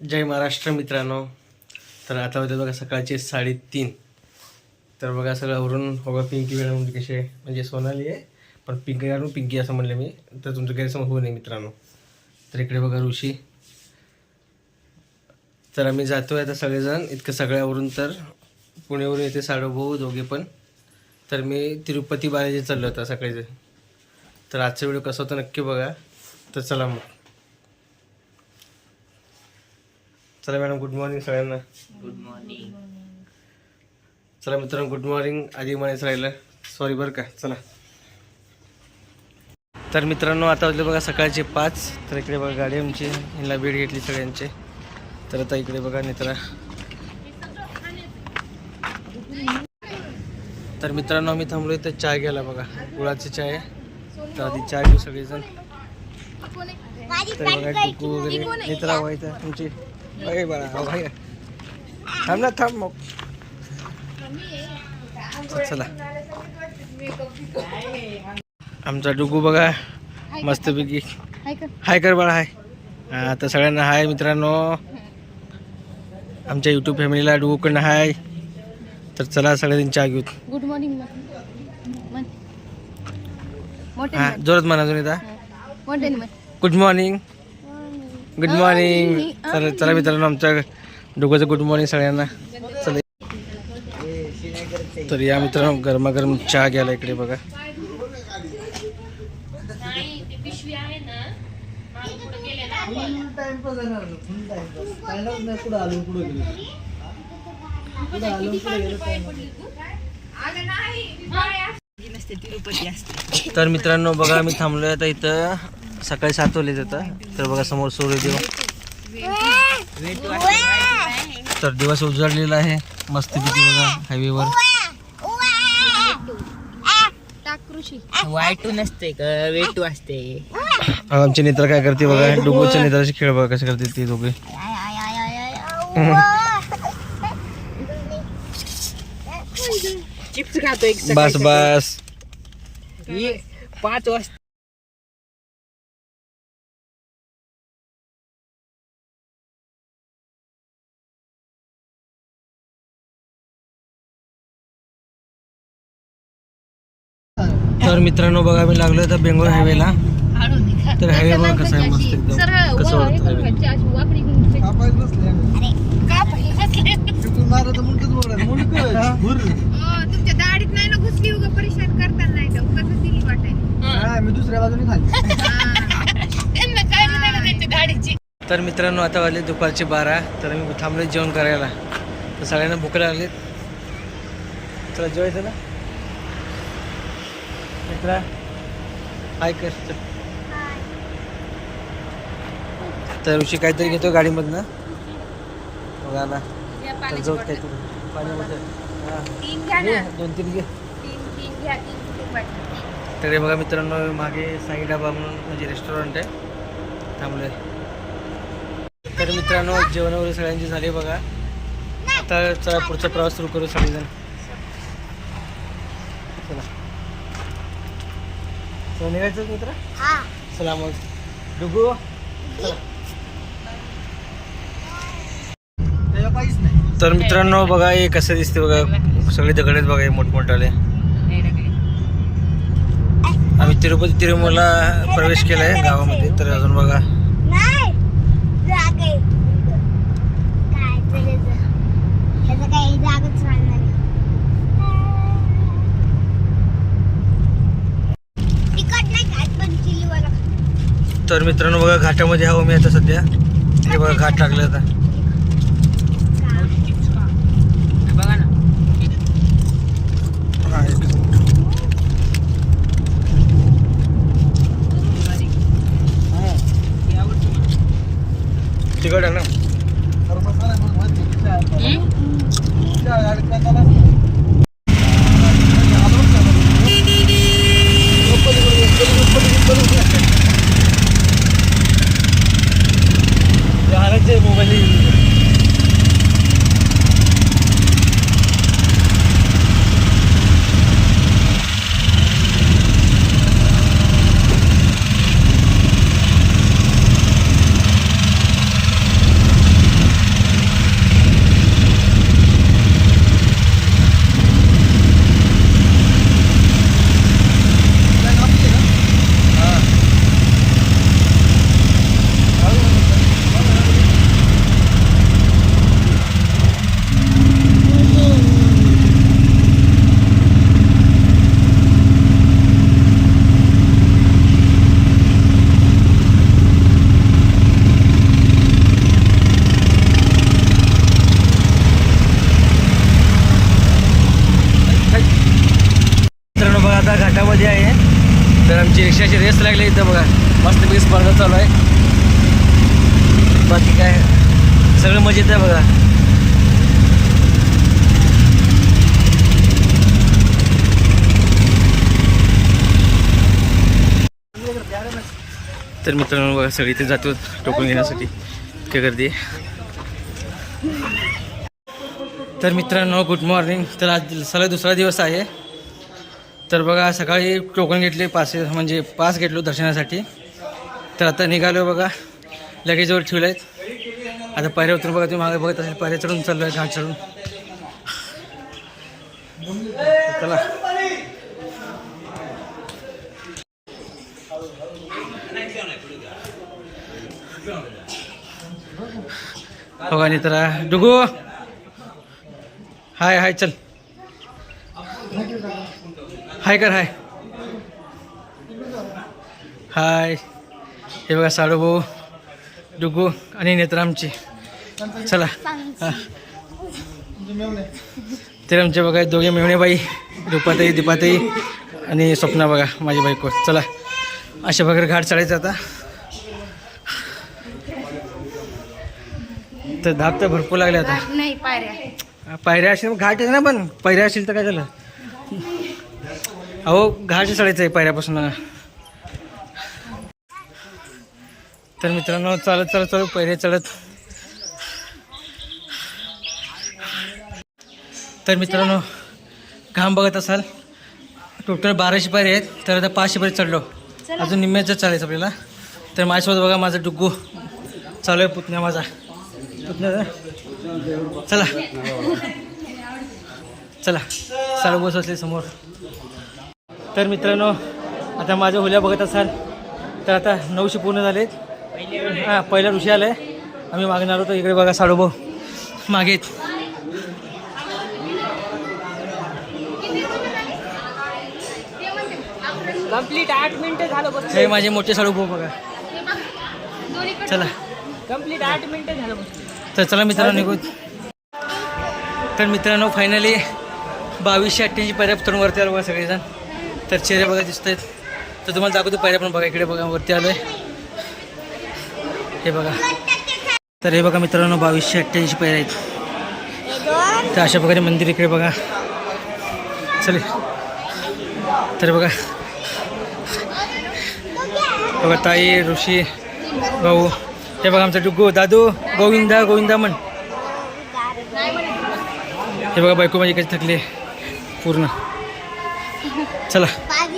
जय महाराष्ट्र मित्रांनो. तर आता होते बघा सकाळचे साडेतीन. तर बघा सगळं वरून बघा पिंकी वेळ म्हणजे कसे म्हणजे सोनाली आहे पण पिंकी आणून पिंकी असं म्हणलं मी तर तुमचं गैरसमज होऊ नये मित्रांनो. तर इकडे बघा ऋषी. तर आम्ही जातोय आता सगळेजण. इतकं सगळ्यावरून तर पुण्यावरून येते साडोभाऊ दोघे पण. तर मी तिरुपती बालाजी चाललो होता सकाळी. तर आजचा व्हिडिओ कसा होता नक्की बघा. तर चला मग. चला मॅडम गुड मॉर्निंग सगळ्यांना. गुड मॉर्निंग चला मित्रांनो गुड मॉर्निंग आधी म्हणायचं राहिलं. सॉरी बरं का. चला. तर मित्रांनो आता वाजले बघा सकाळचे पाच. तर इकडे बघा गाडी आमची. ह्यांना भेट घेतली सगळ्यांचे. तर आता इकडे बघा मित्रा तर मित्रांनो आम्ही थांबलो इथं चहा घ्यायला बघा. गुळाची चाय आहे. तर आधी चहा घेऊ सगळेजण. तर बघा टुकू वगैरे. मित्रा व्हायचं तुमची बघा बघा हो भाई थांब ना थांब मग चला आमचा डुगू बघा मस्तपैकी हाय कर बाळा हाय तर सगळ्यांना हाय मित्रांनो. आमच्या यूट्यूब फॅमिलीला डुगूकडनं हाय तर चला सगळ्यांनी चहा घेऊ गुड मॉर्निंग हा जोरात म्हणा अजून गुड मॉर्निंग गुड मॉर्निंग चला चला मित्रांनो आमच्या डुगूचं गुड मॉर्निंग सगळ्यांना. चला. तर या मित्रांनो गरमागरम चहा घ्यायला इकडे बघा. तर मित्रांनो बघा आम्ही थांबलोय आता इथं. सकाळी सात वाजले जातं. तर बघा समोर सूर्यदेव. तर दिवस उजाडलेला आहे. मस्तपैकी बघा हायवेवर वाईटू नसते का वेटू असते. आमचे नेत्र काय करते बघा? डुगूच्या नेत्राचे खेळ बघा कसे करते ते दोघे. चिप्स खातो एक बस बस. पाच वाजता तर मित्रांनो बघा आम्ही लागलो आता बेंगलोर हायवेला तर हायवे बघा कसं आहे मस्त एकदम कसं वाटतं हायवे दाढीत नाही ना घुसली उगा परेशान करताना नाही तर उगाच दिली वाटायला. मी दुसऱ्या बाजूने खाली. तर मित्रांनो आता वाजले दुपारचे बारा. तर आम्ही थांबले जेवण करायला. तर सगळ्यांना भूक लागली चला जेवायचं ना? मित्रा. हाय कर. तर ऋषी काहीतरी घेतो गाडीमधनं. बघा ना तर जाऊ काहीतरी पाणी बॉटल. हा. तीन घ्या घे, ना दोन तीन घे. तर बघा मित्रांनो मागे साई डाबा म्हणून म्हणजे रेस्टॉरंट आहे. थांबलोय तर मित्रांनो जेवण वगैरे सगळ्यांची झाली बघा. आता चला पुढचा प्रवास सुरू करू सगळेजण. चला. चला निघायचं मित्र? चला मग. डुगू. त्याला काहीच नाही. तर मित्रांनो बघा हे कसं दिसते बघा. सगळे दगड आहेत बघा हे मोठमोठाले. आम्ही तिरुपती तिरुमला प्रवेश केलाय गावामध्ये. तर अजून बघा. तर मित्रांनो बघा घाटामध्ये हवं मी आता सध्या. हे बघा घाट लागले आता. तिकट आहे ना तर मसाला मग माहिती आहे, त्या- त्या गाडीत काय झालं? मोबाईल इथं बघा मस्तपैकी स्पर्धा चालू आहे. बाकी काय सगळं मजेत आहे बघा. तर मित्रांनो बघा सगळी इथे जातो टोकन घेण्यासाठी. काय गर्दी तर मित्रांनो गुड मॉर्निंग तर आज सलग दुसरा दिवस आहे. तर बघा सकाळी टोकन घेतले पासे म्हणजे पास घेतलो दर्शनासाठी. तर आता निघालो बघा. लगेजवर ठेवलं आहेत आता पायऱ्या उतरून बघा तुम्ही मागे बघत असेल पायऱ्या चढून चाललो आहे घाट चढून. चला. बघा आणि तर डुगू! हाय हाय चल. हाय कर हाय हाय हे बघा साडूभाऊ डुगू आणि नेत्रामची. चला. हा. तर आमचे बघा दोघे मेवणेबाई रुपाताई दीपाताई आणि स्वप्ना बघा माझी बायको. चला. अशा प्रकारे घाट चढायचं आता. तर धाप तर भरपूर लागले आता. नाही पायऱ्या. पायऱ्या असेल घाट आहे ना पण पायऱ्या असेल तर काय झालं? अहो घाट चढायचं आहे पायऱ्यापासून तर मित्रांनो चालत चालत चालू पायऱ्या चढत. तर मित्रांनो घाम बघत असाल टोटल बाराशे पायऱ्या आहेत तर आता पाचशे पायऱ्या चढलो. अजून निम्म्याचं चालायचं आपल्याला तर माझ्यासोबत बघा माझा डुग्गू चालू आहे पुतण्या माझा. पुतण्या चला. चला. साडू बस असले समोर. तर मित्रांनो आता माझ्या होल्या बघत असाल तर आता नऊशे पूर्ण झालेत हां पहिला ऋषी आलाय. आम्ही मागणार होतो. इकडे बघा साडूभाऊ मागेत कंप्लीट आठ मिनिटं झालं बस. हे माझे मोठे साडूभाऊ बघा. चला. कंप्लीट आठ मिनिटं झालं बस. तर चला मित्रांनो निघू. तर मित्रांनो फायनली बावीसशे अठ्ठ्याऐंशी पायऱ्या तरुण वरती आलो बघा सगळेजण. तर चेहरे बघा दिसत आहेत तर तुम्हाला दाखवतो पायऱ्या पण बघा इकडे बघा वरती आलो आहे हे बघा. तर हे बघा मित्रांनो बावीसशे अठ्ठ्याऐंशी पहिल्या आहेत. तर अशा प्रकारे मंदिर इकडे बघा. चले. तर बघा. बघा ताई ऋषी भाऊ. हे बघा आमचा डुग्गू दादू गोविंदा गोविंदा म्हण. हे बघा बायको माझी कशी थकले. पूर्ण. चला पारी पारी हॅलो